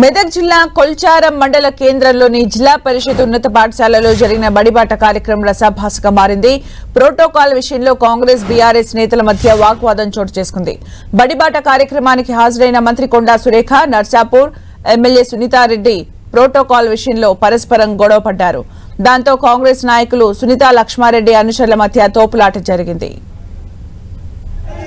మెదక్ జిల్లా కొల్చారం మండల కేంద్రంలోని జిల్లా పరిషత్ ఉన్నత పాఠశాలలో జరిగిన బడిబాట కార్యక్రమం రసాభాసగా మారింది. ప్రోటోకాల్ విషయంలో కాంగ్రెస్ బీఆర్ఎస్ నేతల మధ్య వాగ్వాదం చోటు చేసుకుంది. బడిబాట కార్యక్రమానికి హాజరైన మంత్రి కొండా సురేఖ నర్సాపూర్ ఎమ్మెల్యే సునీతారెడ్డి ప్రోటోకాల్ విషయంలో పరస్పరం గొడవ పడ్డారు. దాంతో కాంగ్రెస్ నాయకులు సునీతా లక్ష్మారెడ్డి అనుచరుల మధ్య తోపులాట జరిగింది.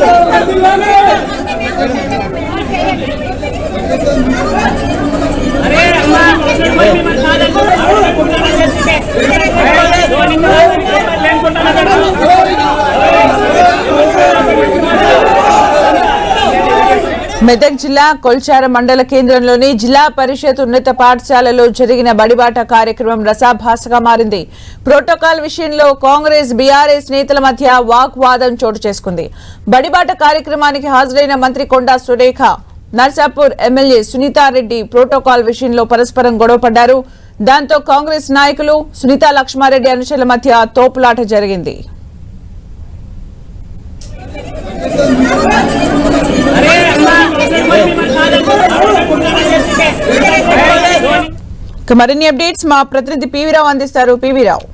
¡Vamos! ¡Vamos! మెదక్ జిల్లా కొల్చార మండల కేంద్రంలోని జిల్లా పరిషత్ ఉన్నత పాఠశాలలో జరిగిన బడిబాట కార్యక్రమం రసాభాసగా మారింది. ప్రోటోకాల్ విషయంలో కాంగ్రెస్ బీఆర్ఎస్ నేతల మధ్య వాగ్వాదం చోటు చేసుకుంది. బడిబాట కార్యక్రమానికి హాజరైన మంత్రి కొండా సురేఖ నర్సాపూర్ ఎమ్మెల్యే సునీతారెడ్డి ప్రోటోకాల్ విషయంలో పరస్పరం గొడవపడ్డారు దాంతో కాంగ్రెస్ నాయకులు సునీతా లక్ష్మారెడ్డి అనుచరుల మధ్య తోపులాట జరిగింది. మరిన్ని అప్డేట్స్ మా ప్రతినిధి పివిరావు అందిస్తారు. పివిరావు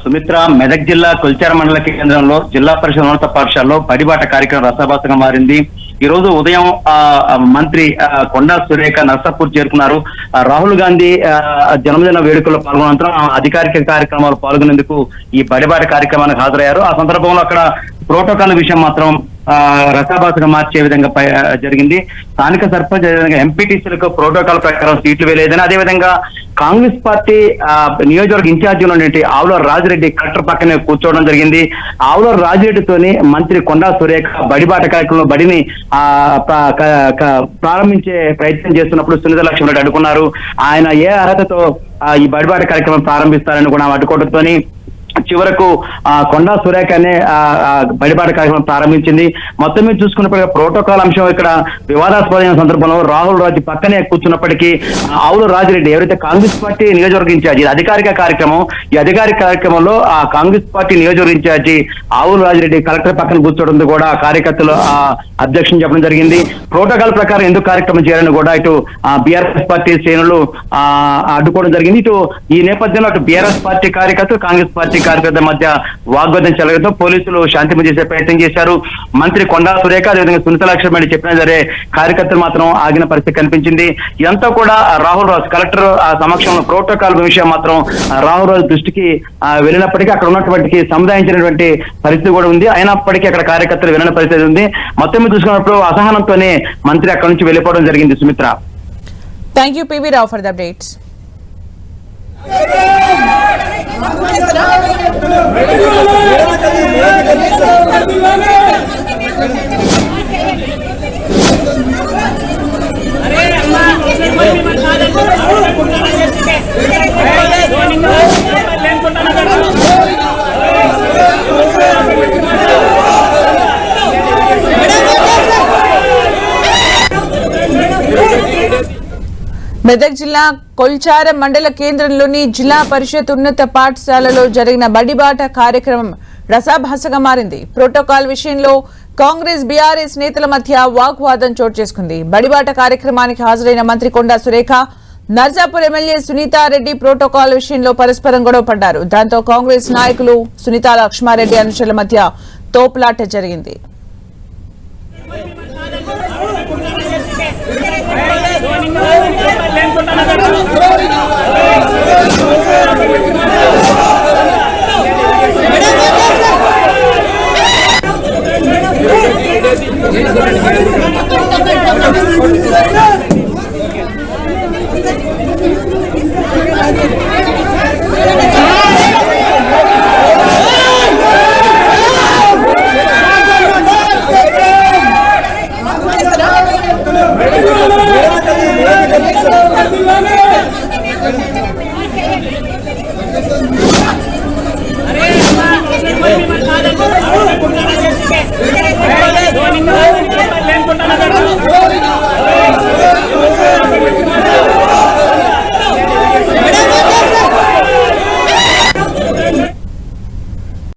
సుమిత్ర మెదక్ జిల్లా కొల్చార మండల కేంద్రంలో జిల్లా పరిషత్ ఉన్నత పాఠశాలలో పడిబాట కార్యక్రమం రసభాసంగా మారింది. ఈ రోజు ఉదయం ఆ, మంత్రి కొండా సురేఖ నర్సాపూర్ చేరుకున్నారు. రాహుల్ గాంధీ ఆ, జన్మదిన వేడుకల్లో పాల్గొనంతరం అధికారిక కార్యక్రమాలు పాల్గొనేందుకు ఈ బడిబాట కార్యక్రమానికి హాజరయ్యారు. ఆ సందర్భంలో అక్కడ ప్రోటోకాల్ విషయం మాత్రం రసాభాసగా మార్చే విధంగా జరిగింది. స్థానిక సర్పంచ్ అదేవిధంగా ఎంపీటీసీలకు ప్రోటోకాల్ ప్రకారం సీట్లు వేయలేదని అదేవిధంగా కాంగ్రెస్ పార్టీ ఆ, నియోజకవర్గ ఇన్ఛార్జీలు ఉన్నటువంటి ఆవుల రాజిరెడ్డి కలెక్టర్ పక్కనే కూర్చోవడం జరిగింది. ఆవుల రాజిరెడ్డితోని మంత్రి కొండా సురేఖ బడిబాట కార్యక్రమంలో బడిని ఆ, ప్రారంభించే ప్రయత్నం చేస్తున్నప్పుడు సునీత లక్ష్మణ్ రెడ్డి ఆయన ఏ అర్హతతో ఈ బడిబాట కార్యక్రమం ప్రారంభిస్తారని కూడా అడ్డుకోవడంతోని చివరకు ఆ కొండా సురేఖ అనే ఆ, కార్యక్రమం ప్రారంభించింది. మొత్తం మీద చూసుకున్నప్పుడు ప్రోటోకాల్ అంశం ఇక్కడ వివాదాస్పదమైన సందర్భంలో రాహుల్ రాజు పక్కనే కూర్చున్నప్పటికీ ఆ, ఆవుల రాజిరెడ్డి ఎవరైతే కాంగ్రెస్ పార్టీ నియోజకవర్గ ఇన్ఛార్జి అధికారిక కార్యక్రమం ఈ అధికారిక కార్యక్రమంలో ఆ కాంగ్రెస్ పార్టీ నియోజకవర్గ ఇన్ఛార్జి ఆవుల రాజిరెడ్డి కలెక్టర్ పక్కన కూర్చోవడం కూడా కార్యకర్తలు ఆ అధ్యక్షం చెప్పడం జరిగింది. ప్రోటోకాల్ ప్రకారం ఎందుకు కార్యక్రమం చేయాలని కూడా ఇటు బీఆర్ఎస్ పార్టీ శ్రేణులు ఆ, అడ్డుకోవడం జరిగింది. ఇటు ఈ నేపథ్యంలో అటు బీఆర్ఎస్ పార్టీ కార్యకర్తలు కాంగ్రెస్ పార్టీ కార్యకర్తల మధ్య వాగ్వాదం చెలగడంతో పోలీసులు శాంతింపు చేసే ప్రయత్నం చేశారు. మంత్రి కొండా సురేఖ అదేవిధంగా సునీత లక్ష్మణి చెప్పినా సరే కార్యకర్తలు మాత్రం ఆగిన పరిస్థితి కనిపించింది. ఇదంతా కూడా రాహుల్ రాజు కలెక్టర్ ఆ సమక్షంలో ప్రోటోకాల్ విషయం మాత్రం రాహుల్ రాజు దృష్టికి వెళ్ళినప్పటికీ అక్కడ ఉన్నటువంటి సముదాయించినటువంటి పరిస్థితి కూడా ఉంది. అయినప్పటికీ అక్కడ కార్యకర్తలు వెళ్ళిన పరిస్థితి ఉంది. మొత్తం మీద చూసుకున్నప్పుడు అసహనంతోనే మంత్రి అక్కడ నుంచి వెళ్ళిపోవడం జరిగింది Sumitra. Thank you PV Rao for the updates ఏమంటారు మెదక్ జిల్లా కొల్చారం మండల కేంద్రంలోని జిల్లా పరిషత్ ఉన్నత పాఠశాలలో జరిగిన బడిబాట కార్యక్రమం రసాభాసగా మారింది. ప్రోటోకాల్ విషయంలో కాంగ్రెస్ బీఆర్ఎస్ నేతల మధ్య వాగ్వాదం చోటు చేసుకుంది. బడిబాట కార్యక్రమానికి హాజరైన మంత్రి కొండా సురేఖ నర్జాపూర్ ఎమ్మెల్యే సునీతారెడ్డి ప్రోటోకాల్ విషయంలో పరస్పరం గొడవ పడ్డారు. దాంతో కాంగ్రెస్ నాయకులు సునీతా లక్ష్మారెడ్డి అనుచరుల మధ్య తోపులాట జరిగింది. Baju anak.